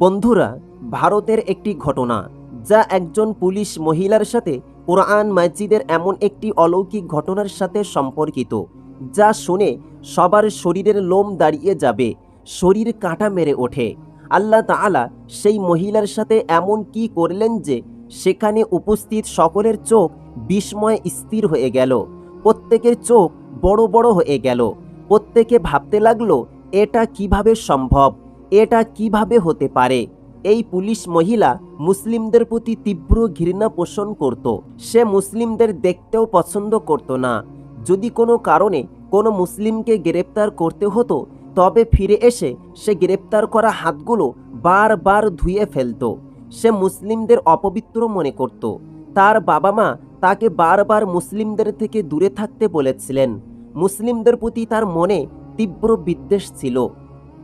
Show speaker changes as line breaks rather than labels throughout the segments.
বন্ধুরা, ভারতের একটি ঘটনা, যা একজন পুলিশ মহিলার সাথে কোরআন মসজিদের এমন একটি অলৌকিক ঘটনার সাথে সম্পর্কিত, যা শুনে সবার শরীরের লোম দাঁড়িয়ে যাবে, শরীর কাঁটা মেরে ওঠে। আল্লাহ তাআলা সেই মহিলার সাথে এমন কি করলেন যে, সেখানে উপস্থিত সকলের চোখ বিস্ময় স্থির হয়ে গেল, প্রত্যেকের চোখ বড় বড় হয়ে গেল, প্রত্যেকে ভাবতে লাগল, এটা কীভাবে সম্ভব? এটা কীভাবে হতে পারে? এই পুলিশ মহিলা মুসলিমদের প্রতি তীব্র ঘৃণা পোষণ করত। সে মুসলিমদের দেখতেও পছন্দ করত না। যদি কোনো কারণে কোনো মুসলিমকে গ্রেপ্তার করতে হতো, তবে ফিরে এসে সে গ্রেপ্তার করা হাতগুলো বারবার ধুয়ে ফেলতো। সে মুসলিমদের অপবিত্র মনে করত। তার বাবা মা তাকে বারবার মুসলিমদের থেকে দূরে থাকতে বলেছিলেন। মুসলিমদের প্রতি তার মনে তীব্র বিদ্বেষ ছিল।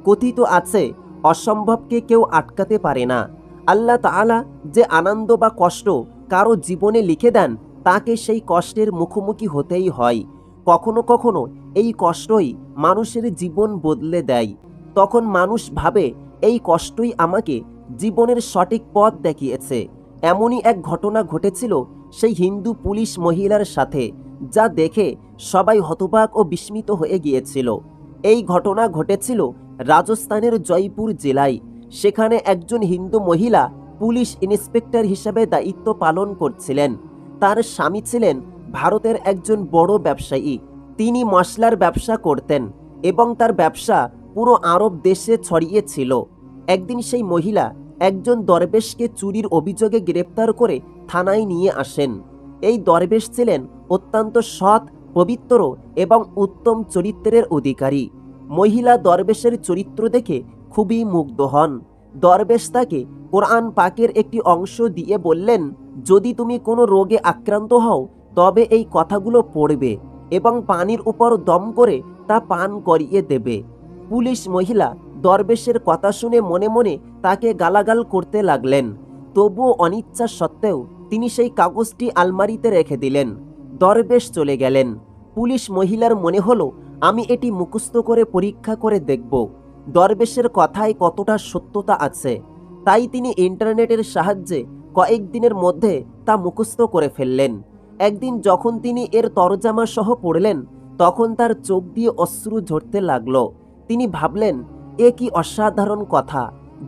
কথিত আছে, অসম্ভবকে কেউ আটকাতে পারে না। আল্লাহ তাআলা যে আনন্দ বা কষ্ট কারও জীবনে লিখে দেন, তাকে সেই কষ্টের মুখোমুখি হতেই হয়। কখনো কখনো এই কষ্টই মানুষের জীবন বদলে দেয়। তখন মানুষ ভাবে, এই কষ্টই আমাকে জীবনের সঠিক পথ দেখিয়েছে। এমনই এক ঘটনা ঘটেছিল সেই হিন্দু পুলিশ মহিলার সাথে, যা দেখে সবাই হতবাক ও বিস্মিত হয়ে গিয়েছিল। এই ঘটনা ঘটেছিল রাজস্থানের জয়পুর জেলায়। সেখানে একজন হিন্দু মহিলা পুলিশ ইন্সপেক্টর হিসেবে দায়িত্ব পালন করছিলেন। তার স্বামী ছিলেন ভারতের একজন বড় ব্যবসায়ী। তিনি মশলার ব্যবসা করতেন এবং তার ব্যবসা পুরো আরব দেশে ছড়িয়েছিল একদিন সেই মহিলা একজন দরবেশকে চুরির অভিযোগে গ্রেপ্তার করে থানায় নিয়ে আসেন। এই দরবেশ ছিলেন অত্যন্ত সৎ, পবিত্র এবং উত্তম চরিত্রের অধিকারী। মহিলা দরবেশের চরিত্র দেখে খুবই মুগ্ধ হন। দরবেশ তাকে কোরআন পাকের একটি অংশ দিয়ে বললেন, যদি তুমি কোনো রোগে আক্রান্ত হও, তবে এই কথাগুলো পড়বে এবং পানির উপর দম করে তা পান করিয়ে দেবে। পুলিশ মহিলা দরবেশের কথা শুনে মনে মনে তাকে গালাগাল করতে লাগলেন। তবুও অনিচ্ছা সত্ত্বেও তিনি সেই কাগজটি আলমারিতে রেখে দিলেন। দরবেশ চলে গেলেন। পুলিশ মহিলার মনে হলো আমি এটি মুখস্থ করে পরীক্ষা করে দেখব, দরবেশের কথায় কতটা সত্যতা আছে। তাই তিনি ইন্টারনেটের সাহায্যে কয়েকদিনের মধ্যে তা মুখস্থ করে ফেললেন। একদিন যখন তিনি এর তরজামা সহ পড়লেন, তখন তার চোখ দিয়ে অশ্রু ঝরতে লাগল। তিনি ভাবলেন, এ কি অসাধারণ কথা,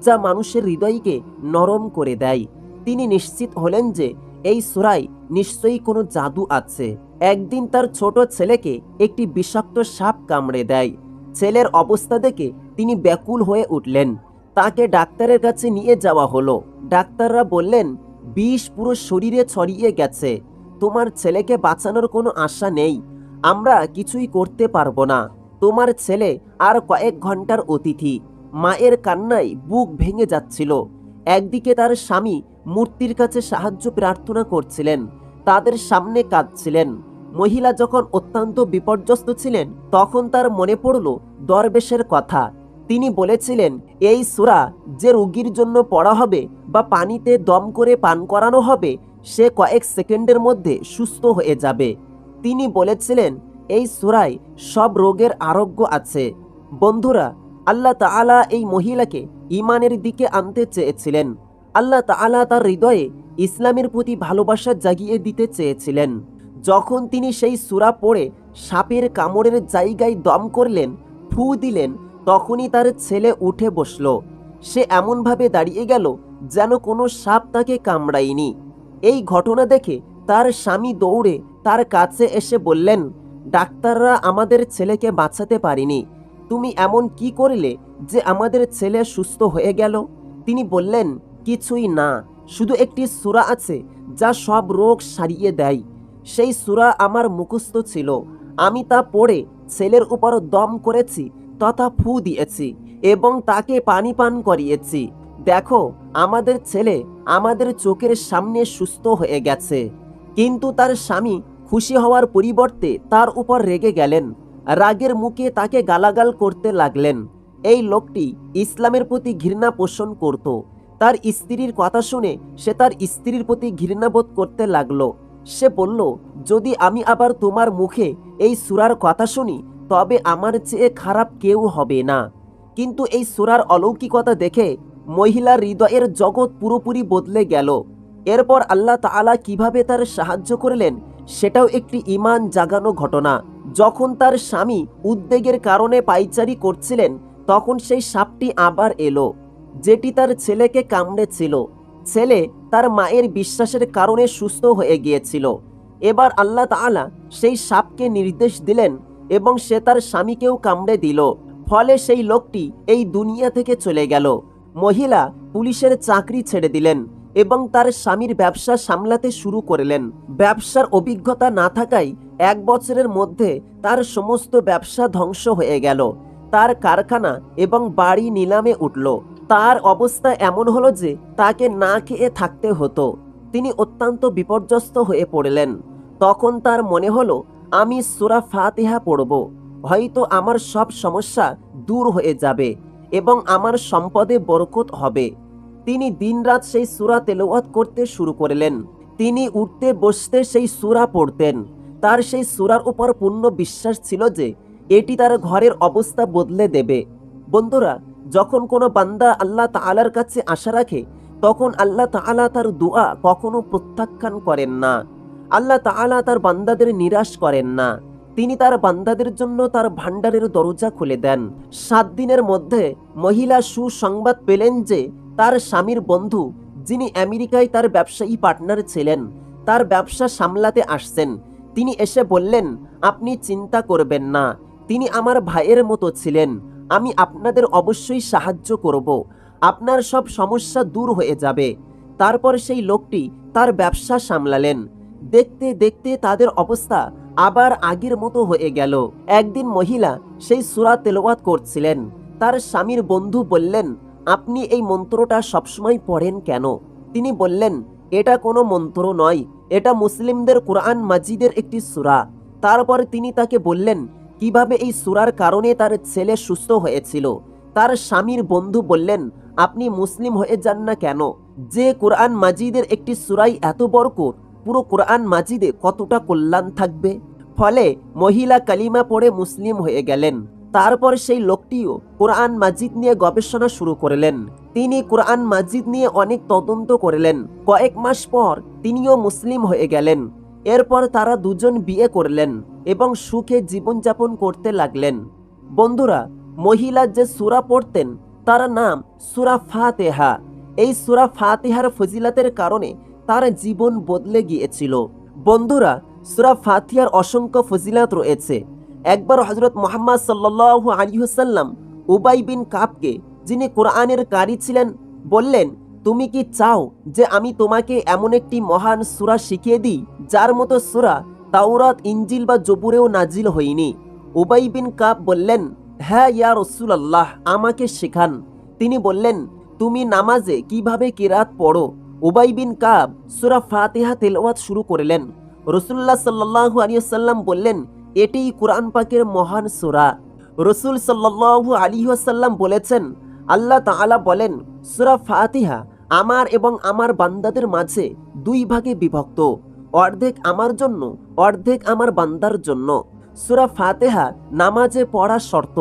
যা মানুষের হৃদয়কে নরম করে দেয়। তিনি নিশ্চিত হলেন যে এই সুরাই নিশ্চয়ই কোনো জাদু আছে। একদিন তার ছোট ছেলেকে একটি বিষাক্ত সাপ কামড়ে দেয়। ছেলের অবস্থা দেখে তিনি ব্যাকুল হয়ে উঠলেন। তাকে ডাক্তারের কাছে নিয়ে যাওয়া হলো। ডাক্তাররা বললেন, বিষ পুরো শরীরে ছড়িয়ে গেছে। তোমার ছেলেকে বাঁচানোর কোনো আশা নেই। আমরা কিছুই করতে পারব না। তোমার ছেলে আর কয়েক ঘণ্টার অতিথি। মায়ের কান্নায় বুক ভেঙে যাচ্ছিল। একদিকে তার স্বামী মূর্তির কাছে সাহায্য প্রার্থনা করছিলেন। তাদের সামনে কাঁদছিলেন। মহিলা যখন অত্যন্ত বিপর্যস্ত ছিলেন, তখন তার মনে পড়ল দরবেশের কথা। তিনি বলেছিলেন, এই সুরা যে রোগীর জন্য পড়া হবে বা পানিতে দম করে পান করানো হবে, সে কয়েক সেকেন্ডের মধ্যে সুস্থ হয়ে যাবে। তিনি বলেছিলেন, এই সুরায় সব রোগের আরোগ্য আছে। বন্ধুরা, আল্লাহ তাআলা এই মহিলাকে ইমানের দিকে আনতে চেয়েছিলেন। আল্লাহ তাআলা তার হৃদয়ে ইসলামের প্রতি ভালোবাসা জাগিয়ে দিতে চেয়েছিলেন। যখন তিনি সেই সুরা পড়ে সাপের কামড়ের জায়গায় দম করলেন, ফু দিলেন, তখনই তার ছেলে উঠে বসল। সে এমনভাবে দাঁড়িয়ে গেল যেন কোনো সাপ তাকে কামড়ায়নি। এই ঘটনা দেখে তার স্বামী দৌড়ে তার কাছে এসে বললেন, ডাক্তাররা আমাদের ছেলেকে বাঁচাতে পারেনি। তুমি এমন কি করলে যে আমাদের ছেলে সুস্থ হয়ে গেল? তিনি বললেন, কিছুই না। শুধু একটি সুরা আছে যা সব রোগ সারিয়ে দেয়। সেই সুরা আমার মুখস্থ ছিল। আমি তা পড়ে ছেলের উপর দম করেছি, তথা ফু দিয়েছি এবং তাকে পানি পান করিয়েছি। দেখো, আমাদের ছেলে আমাদের চোখের সামনে সুস্থ হয়ে গেছে। কিন্তু তার স্বামী খুশি হওয়ার পরিবর্তে তার উপর রেগে গেলেন। রাগের মুখে তাকে গালাগাল করতে লাগলেন। এই লোকটি ইসলামের প্রতি ঘৃণা পোষণ করত। তার স্ত্রীর কথা শুনে সে তার স্ত্রীর প্রতি ঘৃণাবোধ করতে লাগল। সে বলল, যদি আমি আবার তোমার মুখে এই সুরার কথা শুনি, তবে আমার চেয়ে খারাপ কেউ হবে না। কিন্তু এই সুরার অলৌকিকতা দেখে মহিলার হৃদয়ের জগৎ পুরোপুরি বদলে গেল। এরপর আল্লাহ তাআলা কীভাবে তার সাহায্য করলেন, সেটাও একটি ইমান জাগানো ঘটনা। যখন তার স্বামী উদ্বেগের কারণে পাইচারি করছিলেন, তখন সেই সাপটি আবার এলো, যেটি তার ছেলেকে কামড়েছিল। ছেলে তার মায়ের বিশ্বাসের কারণে সুস্থ হয়ে গিয়েছিল। এবার আল্লাহ তাআলা সেই সাপকে নির্দেশ দিলেন এবং সে তার স্বামীকেও কামড়ে দিল। ফলে সেই লোকটি এই দুনিয়া থেকে চলে গেল। মহিলা পুলিশের চাকরি ছেড়ে দিলেন এবং তার স্বামীর ব্যবসা সামলাতে শুরু করলেন। ব্যবসার অভিজ্ঞতা না থাকায় এক বছরের মধ্যে তার সমস্ত ব্যবসা ধ্বংস হয়ে গেল। তার কারখানা এবং বাড়ি নিলামে উঠল। তার অবস্থা এমন হলো যে তাকে না খেয়ে থাকতে হতো। তিনি অত্যন্ত বিপর্যস্ত হয়ে পড়লেন। তখন তার মনে হলো, আমি সুরা ফাতিহা পড়ব। হয়তো আমার সব সমস্যা দূর হয়ে যাবে এবং আমার সম্পদে বরকত হবে। তিনি দিনরাত সেই সুরা তেলাওয়াত করতে শুরু করলেন। তিনি উঠতে বসতে সেই সুরা পড়তেন। তার সেই সুরার উপর পূর্ণ বিশ্বাস ছিল যে এটি তার ঘরের অবস্থা বদলে দেবে। বন্ধুরা যখন কোনো বান্দা আল্লাহ তাআলার কাছে আশা রাখে, তখন আল্লাহ তাআলা তার দোয়া কখনো প্রত্যাখ্যান করেন না। আল্লাহ তাআলা তার বান্দাদের নিরাশ করেন না। তিনি তার বান্দাদের জন্য তার ভান্ডারের দরজা খুলে দেন। সাত দিনের মধ্যে মহিলা সুসংবাদ পেলেন যে, তার স্বামীর বন্ধু, যিনি আমেরিকায় তার ব্যবসায়ী পার্টনার ছিলেন, তার ব্যবসা সামলাতে আসছেন। তিনি এসে বললেন, আপনি চিন্তা করবেন না। তিনি আমার ভাইয়ের মতো ছিলেন। আমি আপনাদের অবশ্যই সাহায্য করব। আপনার সব সমস্যা দূর হয়ে যাবে। তারপর সেই লোকটি তার ব্যবসা সামলালেন। দেখতে দেখতে তাদের অবস্থা আবার আগের মতো হয়ে গেল। একদিন মহিলা সেই সুরা তেলাওয়াত করছিলেন। তার স্বামীর বন্ধু বললেন, আপনি এই মন্ত্রটা সবসময় পড়েন কেন? তিনি বললেন, এটা কোনো মন্ত্র নয়, এটা মুসলিমদের কোরআন মাজিদের একটি সুরা। তারপর তিনি তাকে বললেন কীভাবে এই সুরার কারণে তার ছেলে সুস্থ হয়েছিল? তার স্বামীর বন্ধু বললেন, আপনি মুসলিম হয়ে যান না কেন? যে কোরআন মাজিদের একটি সুরাই এত বরকত, পুরো কোরআন মাজিদে কতটা কল্যাণ থাকবে? ফলে মহিলা কালিমা পড়ে মুসলিম হয়ে গেলেন। তারপর সেই লোকটিও কোরআন মাজিদ নিয়ে গবেষণা শুরু করলেন। তিনি কোরআন মাজিদ নিয়ে অনেক তদন্ত করলেন। কয়েক মাস পর তিনিও মুসলিম হয়ে গেলেন। এরপর তারা দুজন বিয়ে করলেন এবং সুখে জীবনযাপন করতে লাগলেন। বন্ধুরা মহিলা যে সুরা পড়তেন, তার নাম সুরা ফাতেহা। এই সুরা ফাতেহার ফজিলাতের কারণে তার জীবন বদলে গিয়েছিল। বন্ধুরা, সুরা ফাতিহার অসংখ্য ফজিলাত রয়েছে। একবার হজরত মোহাম্মদ সাল্লাহ আলিহসাল্লাম উবাই বিন কাপকে যিনি কোরআনের কারি ছিলেন, বললেন তুমি কি চাও যে আমি তোমাকে এমন একটি মহান সুরা শিখিয়ে দিই? যার মতো সুরা তাওরাত ইঞ্জিল বা জবুরেও নাজিল হয়নি। উবাই বিন কাপ বললেন হ্যাঁ ইয়া রসুল আল্লাহ আমাকে শেখান। তিনি বললেন, তুমি নামাজে কীভাবে কিরাত পড়ো? উবাই বিন কাব সুরা ফাতিহা তেলাওয়াত শুরু করলেন। রসুল্লাহ সাল্লাহু আলিয়াল্লাম বললেন, এটিই কোরআন পাকের মহান সুরা। রসুল সাল্লাহু আলিহাসাল্লাম বলেছেন, আল্লাহ তাআলা বলেন, সুরা ফাতিহা আমার এবং আমার বান্দাদের মাঝে দুই ভাগে বিভক্ত। অর্ধেক আমার জন্য, অর্ধেক আমার বান্দার জন্য। সুরা ফাতেহা নামাজে পড়া শর্ত,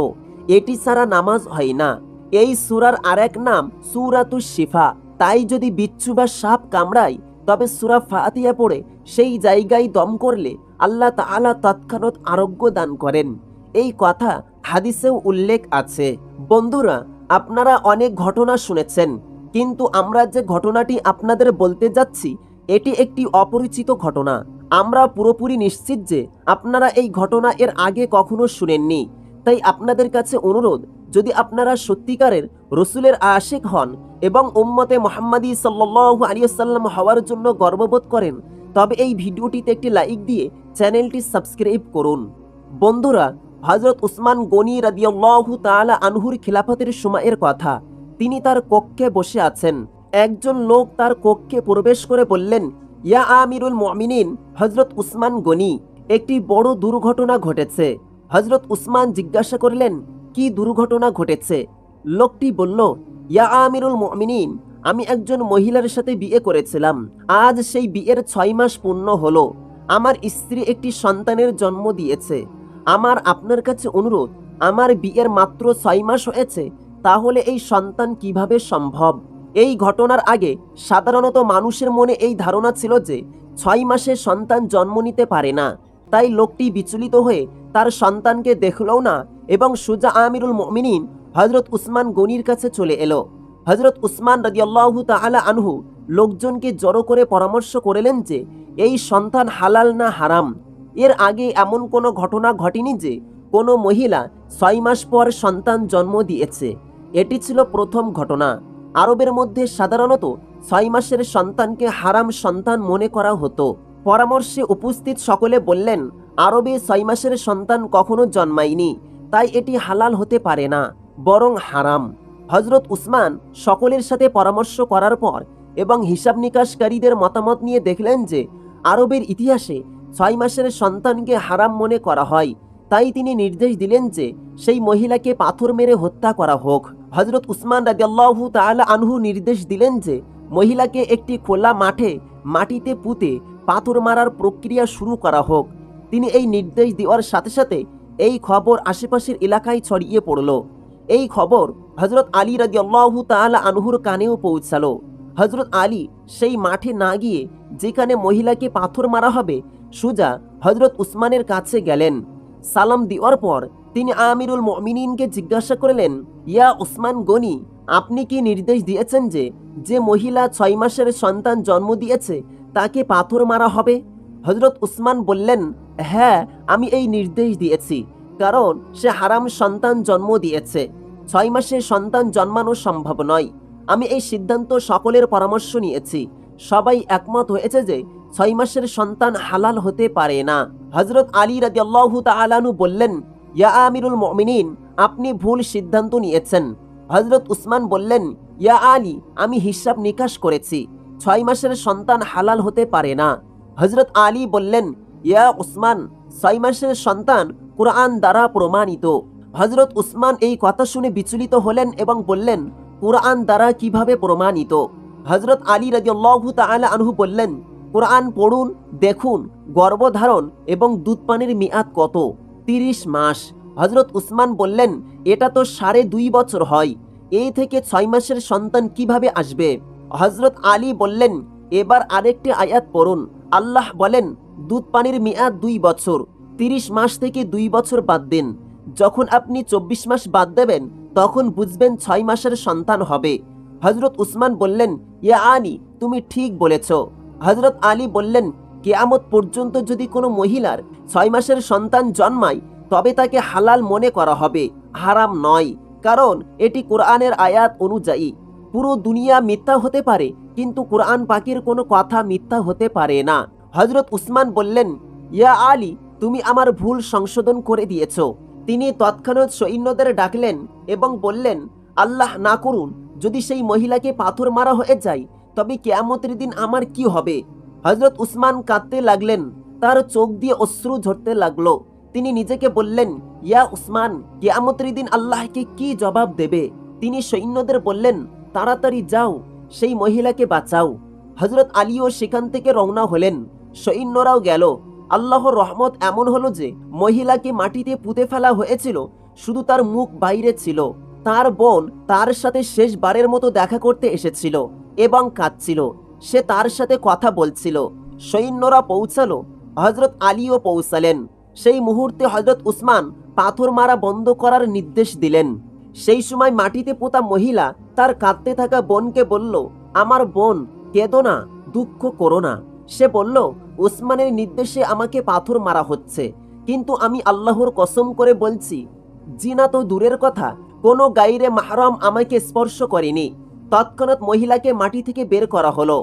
এটি ছাড়া নামাজ হয় না। এই সুরার আরেক নাম সুরাতু শিফা। তাই যদি বিচ্ছু বা সাপ কামড়ায়, তবে সুরা ফাতিয়া পড়ে সেই জায়গায় দম করলে আল্লাহ তাআলা তৎক্ষণাৎ আরোগ্য দান করেন। এই কথা হাদিসেও উল্লেখ আছে। বন্ধুরা, আপনারা অনেক ঘটনা শুনেছেন। কিন্তু আমরা যে ঘটনাটি আপনাদের বলতে যাচ্ছি, এটি একটি অপরিচিত ঘটনা। আমরা পুরোপুরি নিশ্চিত যে আপনারা এই ঘটনা এর আগে কখনো শুনেননি। তাই আপনাদের কাছে অনুরোধ, যদি আপনারা সত্যিকারের রসুলের আশেক হন এবং উম্মতে মোহাম্মদী সাল্লু আলিয়াল্লাম হওয়ার জন্য গর্ববোধ করেন, তবে এই ভিডিওটিতে একটি লাইক দিয়ে চ্যানেলটি সাবস্ক্রাইব করুন। বন্ধুরা হজরত উসমান গনি রাদিয়াল্লাহু তাআলা আনহুর খিলাফতের সময়ের কথা। তিনি তার কক্ষে বসে আছেন। একজন লোক তার কক্ষে প্রবেশ করে বললেন, ইয়া আমিরুল মুমিনিন হজরত উসমান গনি, একটি বড় দুর্ঘটনা ঘটেছে। হজরত উসমান জিজ্ঞাসা করলেন, কি দুর্ঘটনা ঘটেছে? লোকটি বলল, ইয়া আমিরুল মুমিনিন, আমি একজন মহিলার সাথে বিয়ে করেছিলাম। আজ সেই বিয়ের ছয় মাস পূর্ণ হলো। আমার স্ত্রী একটি সন্তানের জন্ম দিয়েছে। আমার আপনার কাছে অনুরোধ, আমার বিয়ের মাত্র ছয় মাস হয়েছে তাহলে এই সন্তান কীভাবে সম্ভব? এই ঘটনার আগে সাধারণত মানুষের মনে এই ধারণা ছিল যে ছয় মাসে সন্তান জন্ম নিতে পারে না। তাই লোকটি বিচলিত হয়ে তার সন্তানকে দেখলও না এবং সুজা আমিরুল মমিনিন হজরত উসমান গনির কাছে চলে এলো। হজরত উসমান রাজিয়াল্লাহু তাআলা আনহু লোকজনকে জড়ো করে পরামর্শ করলেন যে এই সন্তান হালাল না হারাম। এর আগে এমন কোনো ঘটনা ঘটেনি যে কোনো মহিলা ছয় মাস পর সন্তান জন্ম দিয়েছে। এটি ছিল প্রথম ঘটনা। আরবের মধ্যে সাধারণত ছয় মাসের সন্তানকে হারাম সন্তান মনে করা হতো। পরামর্শে উপস্থিত সকলে বললেন, আরবে ছয় মাসের সন্তান কখনো জন্মায়নি, তাই এটি হালাল হতে পারে না, বরং হারাম। হজরত উসমান সকলের সাথে পরামর্শ করার পর এবং হিসাব নিকাশকারীদের মতামত নিয়ে দেখলেন যে, আরবের ইতিহাসে ছয় মাসের সন্তানকে হারাম মনে করা হয়। তাই তিনি নির্দেশ দিলেন যে, সেই মহিলাকে পাথর মেরে হত্যা করা হোক। হজরত উসমান রাজিয়াল্লাহু তাআলা আনহু নির্দেশ দিলেন যে, মহিলাকে একটি খোলা মাঠে, মাটিতে পুঁতে পাথর মারার প্রক্রিয়া শুরু করা হোক। তিনি এই নির্দেশ দেওয়ার সাথে সাথে এই খবর আশেপাশের এলাকায় ছড়িয়ে পড়ল। এই খবর হজরত আলী রাজিয়াল্লাহু তাআলা আনহুর কানেও পৌঁছালো। হজরত আলী সেই মাঠে না গিয়ে যেখানে মহিলাকে পাথর মারা হবে, সুজা হজরত উসমানের কাছে গেলেন। সালাম দেওয়ার পর তিনি আমিরুল মমিনিনকে জিজ্ঞাসা করলেন, ইয়া উসমান গনি, আপনি কি নির্দেশ দিয়েছেন যে যে মহিলা ছয় মাসের সন্তান জন্ম দিয়েছে, তাকে পাথর মারা হবে? হজরত উসমান বললেন হ্যাঁ আমি এই নির্দেশ দিয়েছি, কারণ সে হারাম সন্তান জন্ম দিয়েছে। ছয় মাসে সন্তান জন্মানো সম্ভব নয়। আমি এই সিদ্ধান্ত সকলের পরামর্শ নিয়েছি। সবাই একমত হয়েছে যে, ছয় মাসের সন্তান হালাল হতে পারে না। হজরত আলী রাদিয়াল্লাহু তাআলানু বললেন ইয়া আমিরুল মুমিনিন, আপনি ভুল সিদ্ধান্ত নিয়েছেন। হজরত উসমান বললেন, ইয়া আলী, আমি হিসাব নিকাশ করেছি, ছয় মাসের সন্তান হালাল হতে পারে না। হজরত আলী বললেন, ইয়া উসমান, ছয় মাসের সন্তান কোরআন দ্বারা প্রমাণিত। হজরত উসমান এই কথা শুনে বিচলিত হলেন এবং বললেন, কোরআন দ্বারা কীভাবে প্রমাণিত? হজরত আলী রাজিয়াল্লাহু তাআলা আনহু বললেন, কোরআন পড়ুন, দেখুন, গর্ভধারণ এবং দুধ পানির মেয়াদ কত? তিরিশ মাস। হজরত উসমান বললেন, এটা তো সাড়ে দুই বছর হয়। এই থেকে ছয় মাসের সন্তান কীভাবে আসবে? হজরত আলী বললেন, এবার আরেকটি আয়াত পড়ুন। আল্লাহ বলেন, দুধ পানির মেয়াদ দুই বছর। তিরিশ মাস থেকে দুই বছর বাদ দিন। যখন আপনি চব্বিশ মাস বাদ দেবেন, তখন বুঝবেন ছয় মাসের সন্তান হবে। হজরত উসমান বললেন, ইয়া আলী, তুমি ঠিক বলেছ। হজরত আলী বললেন কেয়ামত পর্যন্ত যদি কোনো মহিলার ছয় মাসের সন্তান জন্মায়, তবে তাকে হালাল মনে করা হবে, হারাম নয়। কারণ এটি কোরআনের আয়াত অনুযায়ী, পুরো দুনিয়া মিথ্যা হতে পারে, কিন্তু কোরআন পাকের কোনো কথা মিথ্যা হতে পারে না। হজরত উসমান বললেন, ইয়া আলী, তুমি আমার ভুল সংশোধন করে দিয়েছ। তিনি তৎক্ষণাৎ সৈন্যদের ডাকলেন এবং বললেন, আল্লাহ না করুন, যদি সেই মহিলাকে পাথর মারা হয়ে যায়, তবে কেয়ামতের দিন আমার কি হবে? হজরত উসমান কাঁদতে লাগলেন, তার চোখ দিয়ে অশ্রু ঝরতে লাগল। তিনি নিজেকে বললেন, ইয়া উসমান, কেয়ামতের দিন আল্লাহকে কি জবাব দেবে? তিনি সৈন্যদের বললেন, তাড়াতাড়ি যাও, সেই মহিলাকে বাঁচাও। হজরত আলীও সেখান থেকে রওনা হলেন। সৈন্যরাও গেল। আল্লাহর রহমত এমন হলো যে, মহিলাকে মাটিতে পুঁতে ফেলা হয়েছিল, শুধু তার মুখ বাইরে ছিল। তার বোন তার সাথে শেষবারের মতো দেখা করতে এসেছিল এবং কাঁদছিল। সে তার সাথে কথা বলছিল। সৈন্যরা পৌঁছালো। হজরত আলীও পৌঁছালেন। সেই মুহূর্তে হজরত উসমান পাথর মারা বন্ধ করার নির্দেশ দিলেন। সেই সময় মাটিতে পোতা মহিলা তার কাঁদতে থাকা বোনকে বলল, আমার বোন, কেঁদো না, দুঃখ করো না। সে বলল, উসমানের নির্দেশে আমাকে পাথর মারা হচ্ছে, কিন্তু আমি আল্লাহর কসম করে বলছি, জিনা তো দূরের কথা, কোনো গাইরে মাহরাম আমাকে স্পর্শ করেনি। তৎক্ষণাৎ মহিলাকে মাটি থেকে বের করা হলো।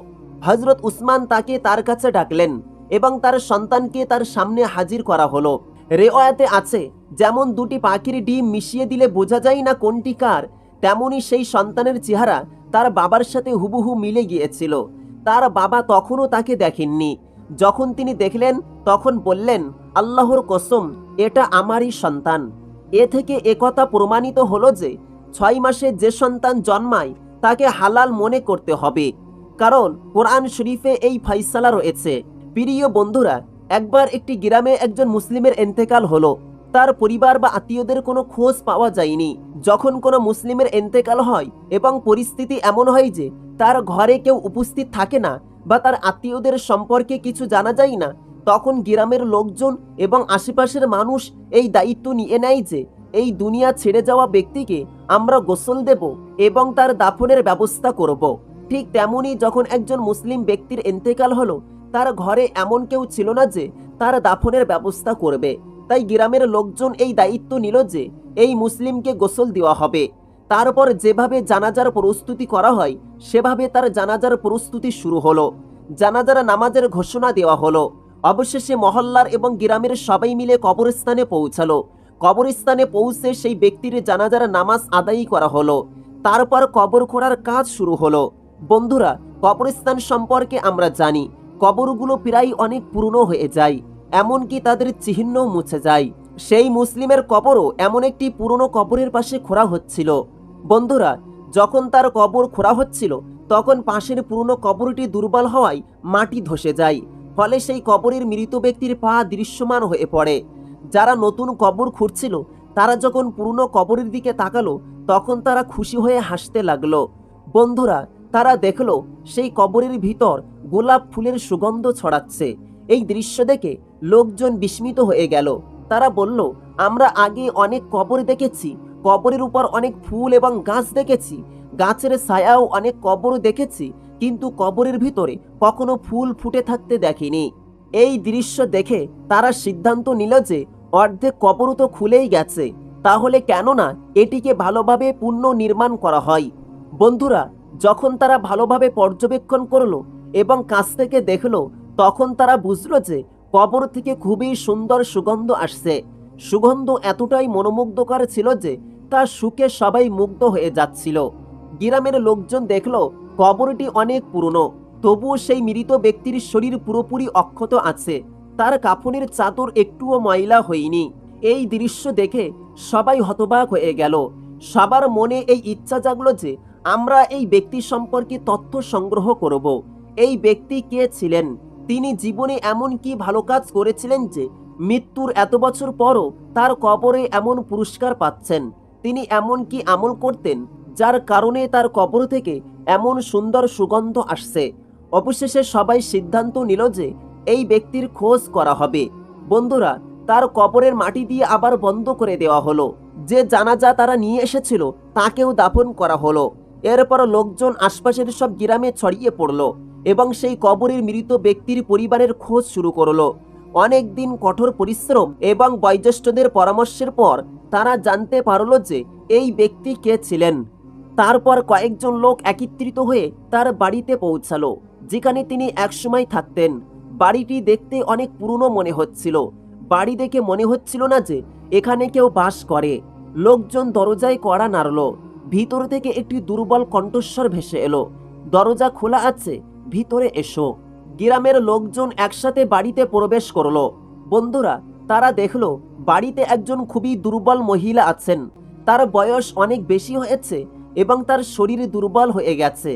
হজরত উসমান তাকে তার কাছে ডাকলেন এবং তার সন্তানকে তার সামনে হাজির করা হলো। রেওয়ায়াতে আছে, যেমন দুটি পাখির ডিম মিশিয়ে দিলে বোঝা যায় না কোনটি কার, তেমনি সেই সন্তানের চেহারা তার বাবার সাথে হুবহু মিলে গিয়েছিল। তার বাবা তখনও তাকে দেখেননি। যখন তিনি দেখলেন, তখন বললেন, আল্লাহর কসম, এটা আমারই সন্তান। এ থেকে একথা প্রমাণিত হলো যে, ছয় মাসে যে সন্তান জন্মায় তাকে হালাল মনে করতে হবে। কারণ কোরআন শরীফে এই ফাইসালা রয়েছে। প্রিয় বন্ধুরা, একবার একটি গ্রামে একজন মুসলিমের এন্তেকাল হলো। তার পরিবার বা আত্মীয়দের কোনো খোঁজ পাওয়া যায়নি। যখন কোনো মুসলিমের এন্তেকাল হয় এবং পরিস্থিতি এমন হয় যে তার ঘরে কেউ উপস্থিত থাকে না বা তার আত্মীয়দের সম্পর্কে কিছু জানা যায় না, তখন গ্রামের লোকজন এবং আশেপাশের মানুষ এই দায়িত্ব নিয়ে নেয় যে এই দুনিয়া ছেড়ে যাওয়া ব্যক্তিকে আমরা গোসল দেব এবং তার দাফনের ব্যবস্থা করব। ঠিক তেমনই যখন একজন মুসলিম ব্যক্তির এন্তেকাল হলো, তার ঘরে এমন কেউ ছিল না যে তার দাফনের ব্যবস্থা করবে। তাই গ্রামের লোকজন এই দায়িত্ব নিল যে এই মুসলিমকে গোসল দেওয়া হবে। তারপর যেভাবে জানাজার প্রস্তুতি করা হয়, সেভাবে তার জানাজার প্রস্তুতি শুরু হলো। জানাজার নামাজের ঘোষণা দেওয়া হলো। অবশেষে মহল্লার এবং গ্রামের সবাই মিলে কবরস্থানে পৌঁছালো। কবরস্থানে পৌঁছে সেই ব্যক্তির জানাজার নামাজ আদায়ী করা হলো। তারপর কবর খোঁড়ার কাজ শুরু হলো। বন্ধুরা, কবরস্থান সম্পর্কে আমরা জানি, কবরগুলো প্রায় অনেক পুরনো হয়ে যায়, এমনকি তাদের চিহ্নও মুছে যায়। সেই মুসলিমের কবরও এমন একটি পুরনো কবরের পাশে খোঁড়া হচ্ছিল। বন্ধুরা, যখন তার কবর খোঁড়া হচ্ছিল, তখন পাশের পুরনো কবরটি দুর্বল হওয়ায় মাটি ধসে যায়, ফলে সেই কবরের মৃত ব্যক্তির পা দৃশ্যমান হয়ে পড়ে। যারা নতুন কবর খুঁড়ছিল, তারা যখন পুরনো কবরের দিকে তাকালো, তখন তারা খুশি হয়ে হাসতে লাগল। বন্ধুরা, তারা দেখল, সেই কবরের ভিতর গোলাপ ফুলের সুগন্ধ ছড়াচ্ছে। এই দৃশ্য দেখে লোকজন বিস্মিত হয়ে গেল। তারা বলল, আমরা আগে অনেক কবর দেখেছি। কবরের উপর অনেক ফুল এবং গাছ দেখেছি। গাছের ছায়াও অনেক কবর দেখেছি। কিন্তু কবরের ভিতরে কখনো ফুল ফুটে থাকতে দেখিনি। এই দৃশ্য দেখে তারা সিদ্ধান্ত নিল যে অর্ধেক কবরও তো খুলেই গেছে। তাহলে কেন না এটিকে ভালোভাবে পুনঃ নির্মাণ করা হয়। বন্ধুরা, যখন তারা ভালোভাবে পর্যবেক্ষণ করল এবং কাছ থেকে দেখল, তখন তারা বুঝলো যে কবর থেকে খুবই সুন্দর সুগন্ধ আসছে। সুগন্ধ এতটাই মনোমুগ্ধকর ছিল যে তা সুখে সবাই মুগ্ধ হয়ে যাচ্ছিল। গ্রামের লোকজন দেখল, কবরটি অনেক পুরনো। তবুও সেই মৃত ব্যক্তির শরীর পুরোপুরি অক্ষত আছে। তার কাফনের চাদর একটুও ময়লা হয়নি। এই দৃশ্য দেখে সবাই হতবাক হয়ে গেল। সবার মনে এই ইচ্ছা জাগলো যে আমরা এই ব্যক্তি সম্পর্কে তথ্য সংগ্রহ করব। এই ব্যক্তি কে ছিলেন? তিনি জীবনে এমন কি ভালো কাজ করেছিলেন যে মৃত্যুর এত বছর পরও তার কবরে এমন পুরস্কার পাচ্ছেন? তিনি এমন কি আমল করতেন যার কারণে তার কবর থেকে এমন সুন্দর সুগন্ধ আসছে? অবশেষে সবাই সিদ্ধান্ত নিল যে এই ব্যক্তির খোঁজ করা হবে। বন্ধুরা, তার কবরের মাটি দিয়ে আবার বন্ধ করে দেওয়া হলো। যে জানাজা তারা নিয়ে এসেছিল, তাকেও দাফন করা হলো। এরপর লোকজন আশপাশের সব গ্রামে ছড়িয়ে পড়ল এবং সেই কবরের মৃত ব্যক্তির পরিবারের খোঁজ শুরু করল। অনেক দিন কঠোর পরিশ্রম এবং বয়োজ্যেষ্ঠদের পরামর্শের পর তারা জানতে পারল যে এই ব্যক্তি কে ছিলেন। তারপর কয়েকজন লোক একত্রিত হয়ে তার বাড়িতে পৌঁছালো। যেখানে তিনি একসময় থাকতেন। বাড়িটি দেখতে অনেক পুরনো মনে হচ্ছিল। বাড়ি দেখে মনে হচ্ছিল না যে এখানে কেউ বাস করে। লোকজন দরজায় কড়া নাড়ল। ভিতর থেকে একটি দুর্বল কণ্ঠস্বর ভেসে এলো। দরজা খোলা আছে, ভিতরে এসো। গ্রামের লোকজন একসাথে বাড়িতে প্রবেশ করল। বন্ধুরা, তারা দেখল বাড়িতে একজন খুবই দুর্বল মহিলা আছেন। তার বয়স অনেক বেশি হয়েছে এবং তার শরীর দুর্বল হয়ে গেছে।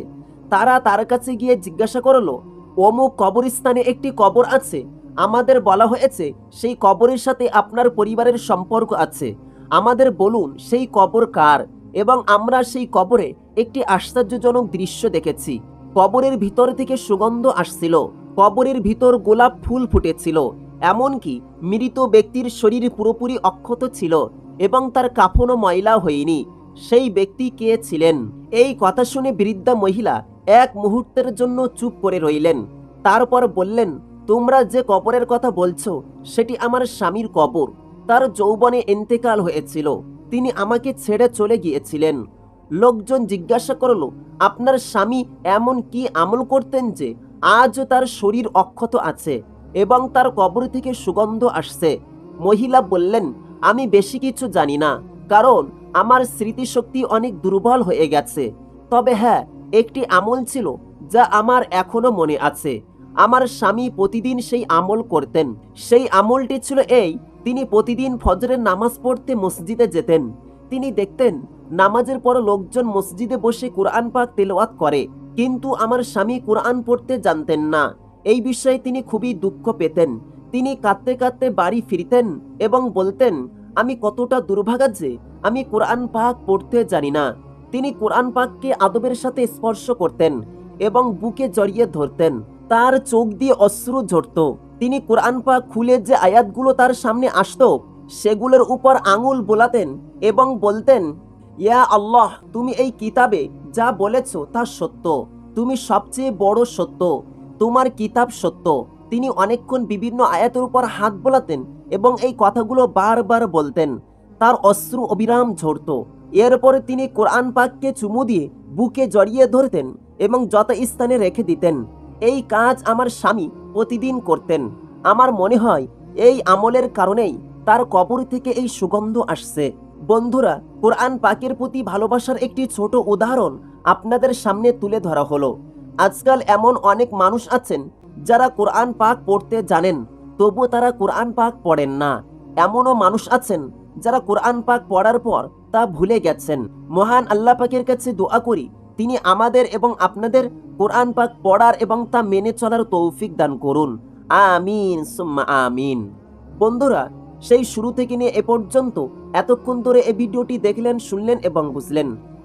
তারা তার কাছে গিয়ে জিজ্ঞাসা করল, অমুক কবরস্থানে একটি কবর আছে? আমাদের বলা হয়েছে সেই কবরের সাথে আপনার পরিবারের সম্পর্ক আছে। আমাদের বলুন সেই কবর কার? এবং আমরা সেই কবরে একটি আশ্চর্যজনক দৃশ্য দেখেছি। কবরের ভিতর থেকে সুগন্ধ আসছিল। কবরের ভিতর গোলাপ ফুল ফুটেছিল। এমনকি মৃত ব্যক্তির শরীর পুরোপুরি অক্ষত ছিল এবং তার কাফনও ময়লা হয়নি। সেই ব্যক্তি কে ছিলেন? এই কথা শুনে বৃদ্ধা মহিলা এক মুহূর্তের জন্য চুপ করে রইলেন। তারপর বললেন, তোমরা যে কবরের কথা বলছো, সেটি আমার স্বামীর কবর। তার যৌবনে এন্তেকাল হয়েছিল। তিনি আমাকে ছেড়ে চলে গিয়েছিলেন। লোকজন জিজ্ঞাসা করল, আপনার স্বামী এমন কি আমল করতেন যে আজও তার শরীর অক্ষত আছে এবং তার কবর থেকে সুগন্ধ আসছে? মহিলা বললেন, আমি বেশি কিছু জানি না, কারণ আমার স্মৃতিশক্তি অনেক দুর্বল হয়ে গেছে। তবে হ্যাঁ একটি আমল ছিল যা আমার এখনও মনে আছে। আমার স্বামী প্রতিদিন সেই আমল করতেন। সেই আমলটি ছিল এই, তিনি প্রতিদিন ফজরের নামাজ পড়তে মসজিদে যেতেন। তিনি দেখতেন, নামাজের পর লোকজন মসজিদে বসে কোরআন পাক তেলাওয়াত করে, কিন্তু আমার স্বামী কোরআন পড়তে জানতেন না। এই বিষয়ে তিনি খুবই দুঃখ পেতেন। তিনি কাঁদতে কাঁদতে বাড়ি ফিরতেন এবং বলতেন, আমি কতটা দুর্ভাগা যে, আমি কোরআন পাক পড়তে জানি না। তিনি কোরআন পাককে আদবের সাথে স্পর্শ করতেন এবং বুকে জড়িয়ে ধরতেন। তার চোখ দিয়ে অশ্রু ঝরত। তিনি কোরআন পাক খুলে যে আয়াতগুলো তার সামনে আসতো, সেগুলোর উপর আঙুল বোলাতেন এবং বলতেন, ইয়া আল্লাহ, তুমি এই কিতাবে যা বলেছ তা সত্য। তুমি সবচেয়ে বড় সত্য। তোমার কিতাব সত্য। তিনি অনেকক্ষণ বিভিন্ন আয়াতের উপর হাত বোলাতেন এবং এই কথাগুলো বারবার বলতেন। তার অশ্রু অবিরাম ঝরত। এরপরে তিনি কোরআন পাককে চুমু দিয়ে বুকে জড়িয়ে ধরতেন এবং যত স্থানে রেখে দিতেন, এই কাজ আমার স্বামী প্রতিদিন করতেন। আমার মনে হয় এই আমলের কারণেই তার কবর থেকে এই সুগন্ধ আসছে। বন্ধুরা, কোরআন পাকের প্রতি ভালোবাসার একটি ছোট উদাহরণ আপনাদের সামনে তুলে ধরা হলো। আজকাল এমন অনেক মানুষ আছেন যারা কোরআন পাক পড়তে জানেন, তবুও তারা কোরআন পাক পড়েন না। এমনও মানুষ আছেন যারা কোরআন পাক পড়ার পর তা ভুলে গেছেন। মহান আল্লাহ পাকের কাছে দোয়া করি, তিনি আমাদের এবং আপনাদের কোরআন পাক পড়ার এবং তা মেনে চলার তৌফিক দান করুন। আমিন, সুম্মা আমিন। বন্ধুরা, সেই শুরু থেকে নিয়ে এ পর্যন্ত এতক্ষণ ধরে এই ভিডিওটি দেখলেন, শুনলেন এবং বুঝলেন।